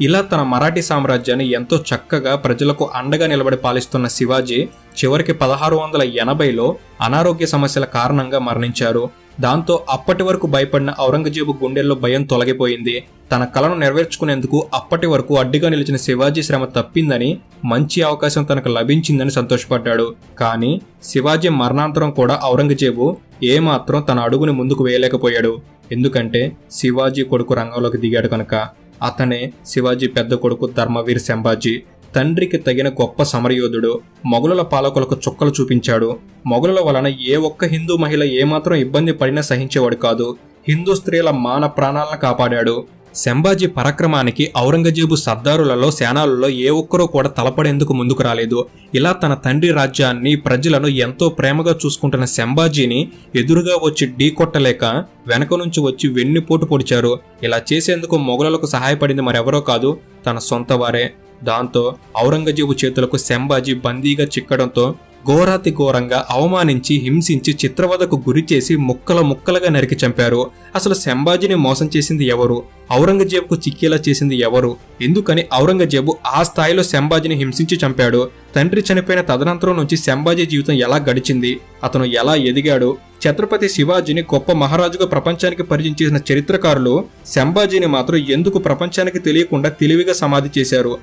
ఇలా తన మరాఠీ సామ్రాజ్యాన్ని ఎంతో చక్కగా ప్రజలకు అండగా నిలబడి పాలిస్తున్న శివాజీ చివరికి పదహారు వందల ఎనభైలో అనారోగ్య సమస్యల కారణంగా మరణించారు. దాంతో అప్పటి వరకు భయపడిన ఔరంగజేబు గుండెల్లో భయం తొలగిపోయింది. తన కలను నెరవేర్చుకునేందుకు అప్పటి వరకు అడ్డుగా నిలిచిన శివాజీ శ్రమ తప్పిందని మంచి అవకాశం తనకు లభించిందని సంతోషపడ్డాడు. కానీ శివాజీ మరణాంతరం కూడా ఔరంగజేబు ఏమాత్రం తన అడుగుని ముందుకు వేయలేకపోయాడు. ఎందుకంటే శివాజీ కొడుకు రంగంలోకి దిగాడు కనుక. అతనే శివాజీ పెద్ద కొడుకు ధర్మవీర్ సంభాజీ తండ్రికి తగిన గొప్ప సమరయోధుడు మొఘలుల పాలకులకు చుక్కలు చూపించాడు. మొఘలుల వలన ఏ ఒక్క హిందూ మహిళ ఏమాత్రం ఇబ్బంది పడినా సహించేవాడు కాదు. హిందూ స్త్రీల మాన ప్రాణాలను కాపాడాడు. శంభాజీ పరాక్రమానికి ఔరంగజేబు సర్దారులలో సేనాలలో ఏ ఒక్కరూ కూడా తలపడేందుకు ముందుకు రాలేదు. ఇలా తన తండ్రి రాజ్యాన్ని ప్రజలను ఎంతో ప్రేమగా చూసుకుంటున్న శంభాజీని ఎదురుగా వచ్చి ఢీ కొట్టలేక వెనక నుంచి వచ్చి వెన్నుపోటు పొడిచారు. ఇలా చేసేందుకు మొఘలులకు సహాయపడింది మరెవరో కాదు తన సొంత వారే. దాంతో ఔరంగజేబు చేతులకు శంభాజీ బందీగా చిక్కడంతో ఘోరాతి ఘోరంగా అవమానించి హింసించి చిత్రవదకు గురి చేసి ముక్కల ముక్కలుగా నరికి చంపారు. అసలు శంభాజీని మోసం చేసింది ఎవరు? ఔరంగజేబుకు చిక్కేలా చేసింది ఎవరు? ఎందుకని ఔరంగజేబు ఆ స్థాయిలో శంభాజీని హింసించి చంపాడు? తండ్రి చనిపోయిన తదనంతరం నుంచి శంభాజీ జీవితం ఎలా గడిచింది? అతను ఎలా ఎదిగాడు? ఛత్రపతి శివాజీని గొప్ప మహారాజుగా ప్రపంచానికి పరిచయం చేసిన చరిత్రకారులు శంభాజీని మాత్రం ఎందుకు ప్రపంచానికి తెలియకుండా తెలివిగా సమాధి చేశారు?